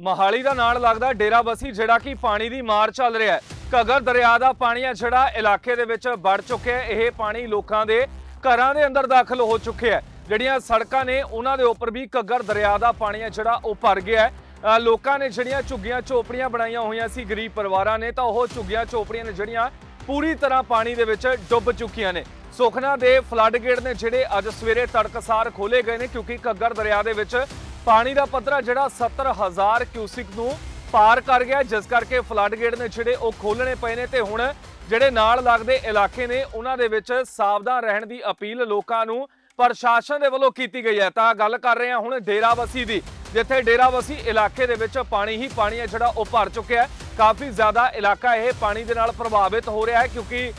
ਮਹਾਲੀ ਦਾ ਨਾਲ ਲੱਗਦਾ ਡੇਰਾ ਬਸੀ, ਜਿਹੜਾ ਕਿ ਪਾਣੀ ਦੀ ਮਾਰ ਚੱਲ ਰਿਹਾ ਹੈ। ਘੱਗਰ ਦਰਿਆ ਦਾ ਪਾਣੀ ਆ ਜਿਹੜਾ ਇਲਾਕੇ ਦੇ ਵਿੱਚ ਵੜ ਚੁੱਕਿਆ ਹੈ। ਇਹ ਪਾਣੀ ਲੋਕਾਂ ਦੇ ਘਰਾਂ ਦੇ ਅੰਦਰ ਦਾਖਲ ਹੋ ਚੁੱਕਿਆ ਹੈ। ਜਿਹੜੀਆਂ ਸੜਕਾਂ ਨੇ, ਉਹਨਾਂ ਦੇ ਉੱਪਰ ਵੀ ਘੱਗਰ ਦਰਿਆ ਦਾ ਪਾਣੀ ਆ ਜਿਹੜਾ ਉਹ ਭਰ ਗਿਆ ਹੈ। ਲੋਕਾਂ ਨੇ ਜਿਹੜੀਆਂ ਝੁੱਗੀਆਂ ਝੋਪੜੀਆਂ ਬਣਾਈਆਂ ਹੋਈਆਂ ਸੀ, ਗਰੀਬ ਪਰਿਵਾਰਾਂ ਨੇ, ਤਾਂ ਉਹ ਝੁੱਗੀਆਂ ਝੋਪੜੀਆਂ ਨੇ ਜਿਹੜੀਆਂ ਪੂਰੀ ਤਰ੍ਹਾਂ ਪਾਣੀ ਦੇ ਵਿੱਚ ਡੁੱਬ ਚੁੱਕੀਆਂ ਨੇ। ਸੁਖਨਾ ਦੇ ਫਲੱਡ ਗੇਟ ਨੇ ਜਿਹੜੇ ਅੱਜ ਸਵੇਰੇ ਤੜਕਸਾਰ ਖੋਲੇ ਗਏ ਨੇ, ਕਿਉਂਕਿ ਘੱਗਰ ਦਰਿਆ ਦੇ ਵਿੱਚ ਪਾਣੀ ਦਾ ਪੱਧਰਾ ਜਿਹੜਾ 70000 ਕਿਊਸਿਕ ਨੂੰ ਪਾਰ ਕਰ ਗਿਆ। ਜਿਸ ਕਰਕੇ ਫਲੱਡ ਗੇਟ ਨੇ ਜਿਹੜੇ ਉਹ ਖੋਲਣੇ ਪਏ ਨੇ ਤੇ ਹੁਣ ਜਿਹੜੇ ਨਾਲ ਲੱਗਦੇ ਇਲਾਕੇ ਨੇ, ਉਹਨਾਂ ਦੇ ਵਿੱਚ ਸਾਵਧਾਨ ਰਹਿਣ ਦੀ ਅਪੀਲ ਲੋਕਾਂ ਨੂੰ ਪ੍ਰਸ਼ਾਸਨ ਦੇ ਵੱਲੋਂ ਕੀਤੀ ਗਈ ਹੈ। ਤਾਂ ਗੱਲ ਕਰ ਰਹੇ ਹਾਂ ਹੁਣ ਡੇਰਾਬੱਸੀ ਦੀ, ਜਿੱਥੇ ਡੇਰਾਬੱਸੀ ਇਲਾਕੇ ਦੇ ਵਿੱਚ ਪਾਣੀ ਹੀ ਪਾਣੀ ਹੈ ਜਿਹੜਾ ਉਹ ਭਰ ਚੁੱਕਿਆ ਹੈ। ਕਾਫੀ ਜ਼ਿਆਦਾ ਇਲਾਕਾ ਇਹ ਪਾਣੀ ਦੇ ਨਾਲ ਪ੍ਰਭਾਵਿਤ ਹੋ ਰਿਹਾ ਹੈ ਕਿਉਂਕਿ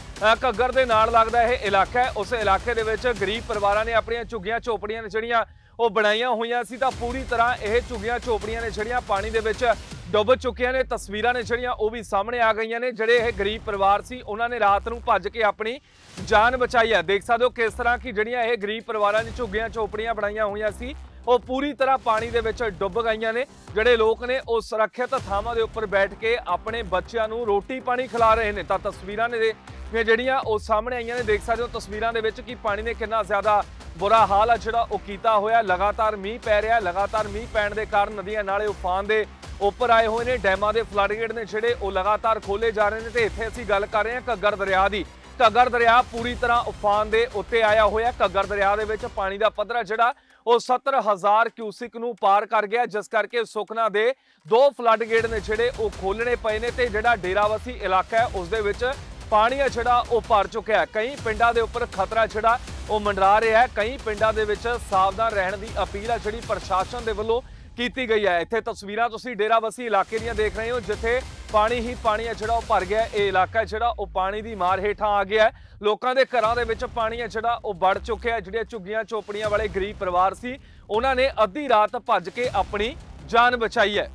ਘੱਗਰ ਦੇ ਨਾਲ ਲੱਗਦਾ ਇਹ ਇਲਾਕਾ ਹੈ। ਉਸ ਇਲਾਕੇ ਦੇ ਵਿੱਚ ਗਰੀਬ ਪਰਿਵਾਰਾਂ ਨੇ ਆਪਣੀਆਂ ਝੁੱਗੀਆਂ ਝੋਪੜੀਆਂ ਨੇ ਜਿਹੜੀਆਂ ਉਹ ਬਣਾਈਆਂ ਹੋਈਆਂ ਸੀ ਤਾਂ ਪੂਰੀ ਤਰ੍ਹਾਂ ਇਹ ਝੁੱਗੀਆਂ ਝੋਪੜੀਆਂ ਨੇ ਜਿਹੜੀਆਂ ਪਾਣੀ ਦੇ ਵਿੱਚ ਡੁੱਬ ਚੁੱਕੀਆਂ ਨੇ, ਤਸਵੀਰਾਂ ਨੇ ਜਿਹੜੀਆਂ ਉਹ ਵੀ ਸਾਹਮਣੇ ਆ ਗਈਆਂ ਨੇ, ਜਿਹੜੇ ਇਹ ਗਰੀਬ ਪਰਿਵਾਰ ਸੀ, ਉਹਨਾਂ ਨੇ ਰਾਤ ਨੂੰ ਭੱਜ ਕੇ ਆਪਣੀ ਜਾਨ ਬਚਾਈ ਹੈ ਦੇਖ ਸਕਦੇ ਹੋ ਕਿਸ ਤਰ੍ਹਾਂ ਕਿ ਜਿਹੜੀਆਂ ਇਹ ਗਰੀਬ ਪਰਿਵਾਰਾਂ ਦੀ ਝੁੱਗੀਆਂ ਝੋਪੜੀਆਂ ਬਣਾਈਆਂ ਹੋਈਆਂ ਸੀ, ਉਹ ਪੂਰੀ ਤਰ੍ਹਾਂ ਪਾਣੀ ਦੇ ਵਿੱਚ ਡੁੱਬ ਗਈਆਂ ਨੇ। ਜਿਹੜੇ ਲੋਕ ਨੇ ਉਹ ਸੁਰੱਖਿਅਤ ਥਾਵਾਂ ਦੇ ਉੱਪਰ ਬੈਠ ਕੇ ਆਪਣੇ ਬੱਚਿਆਂ ਨੂੰ ਰੋਟੀ ਪਾਣੀ ਖਿਲਾ ਰਹੇ ਨੇ। ਤਾਂ ਤਸਵੀਰਾਂ ਨੇ ਨੇ ਜਿਹੜੀਆਂ ਉਹ ਸਾਹਮਣੇ ਆਈਆਂ ਨੇ। ਦੇਖ ਸਕਦੇ ਹੋ ਤਸਵੀਰਾਂ ਦੇ ਵਿੱਚ ਕਿ ਪਾਣੀ ਨੇ ਕਿੰਨਾ ਜ਼ਿਆਦਾ ਬੁਰਾ ਹਾਲ ਆ ਜਿਹੜਾ ਉਹ ਕੀਤਾ ਹੋਇਆ। ਲਗਾਤਾਰ ਮੀਂਹ ਪੈ ਰਿਹਾ, ਲਗਾਤਾਰ ਮੀਂਹ ਪੈਣ ਦੇ ਕਾਰਨ ਨਦੀਆਂ ਨਾਲੇ ਉਫਾਨ ਦੇ ਉੱਪਰ ਆਏ ਹੋਏ ਨੇ। ਡੈਮਾਂ ਦੇ ਫਲੱਡ ਗੇਟ ਨੇ ਜਿਹੜੇ ਉਹ ਲਗਾਤਾਰ ਖੋਲੇ ਜਾ ਰਹੇ ਨੇ ਤੇ ਇੱਥੇ ਅਸੀਂ ਗੱਲ ਕਰ ਰਹੇ ਹਾਂ ਘੱਗਰ ਦਰਿਆ ਦੀ। ਘੱਗਰ ਦਰਿਆ ਪੂਰੀ ਤਰ੍ਹਾਂ ਉਫਾਨ ਦੇ ਉੱਤੇ ਆਇਆ ਹੋਇਆ। ਘੱਗਰ ਦਰਿਆ ਦੇ ਵਿੱਚ ਪਾਣੀ ਦਾ ਪੱਧਰਾ ਜਿਹੜਾ, ਉਹ 70000 ਕਿਊਸਿਕ ਨੂੰ ਪਾਰ ਕਰ ਗਿਆ। ਜਿਸ ਕਰਕੇ ਸੁਖਨਾ ਦੇ ਦੋ ਫਲੱਡ ਗੇਟ ਨੇ ਜਿਹੜੇ ਉਹ ਖੋਲਣੇ ਪਏ ਨੇ ਤੇ ਜਿਹੜਾ ਡੇਰਾਵਸੀ ਇਲਾਕਾ ਹੈ, ਉਸ ਦੇ ਵਿੱਚ ਪਾਣੀ ਆ ਜਿਹੜਾ ਉਹ ਭਰ ਚੁੱਕਿਆ ਕਈ ਪਿੰਡਾਂ ਦੇ ਉੱਪਰ ਖਤਰਾ ਜਿਹੜਾ ਉਹ ਮੰਡਰਾ ਰਿਹਾ ਹੈ। ਕਈ ਪਿੰਡਾਂ ਦੇ ਵਿੱਚ ਸਾਵਧਾਨ ਰਹਿਣ ਦੀ ਅਪੀਲ ਹੈ। ਜਿਹੜੀ ਪ੍ਰਸ਼ਾਸਨ ਦੇ ਵੱਲੋਂ ਕੀਤੀ ਗਈ ਹੈ। ਇੱਥੇ ਤਸਵੀਰਾਂ ਤੁਸੀਂ ਡੇਰਾਬੱਸੀ ਇਲਾਕੇ ਦੀਆਂ ਦੇਖ ਰਹੇ ਹੋ, ਜਿੱਥੇ ਪਾਣੀ ਹੀ ਪਾਣੀ ਹੈ ਜਿਹੜਾ ਉਹ ਭਰ ਗਿਆ ਇਹ ਇਲਾਕਾ ਹੈ ਜਿਹੜਾ ਉਹ ਪਾਣੀ ਦੀ ਮਾਰ ਹੇਠਾਂ ਆ ਗਿਆ ਲੋਕਾਂ ਦੇ ਘਰਾਂ ਦੇ ਵਿੱਚ ਪਾਣੀ ਹੈ ਜਿਹੜਾ ਉਹ ਵੜ ਚੁੱਕਿਆ ਜਿਹੜੀਆਂ ਝੁੱਗੀਆਂ ਝੋਪੜੀਆਂ ਵਾਲੇ ਗਰੀਬ ਪਰਿਵਾਰ ਸੀ, ਉਹਨਾਂ ਨੇ ਅੱਧੀ ਰਾਤ ਭੱਜ ਕੇ ਆਪਣੀ ਜਾਨ ਬਚਾਈ ਹੈ।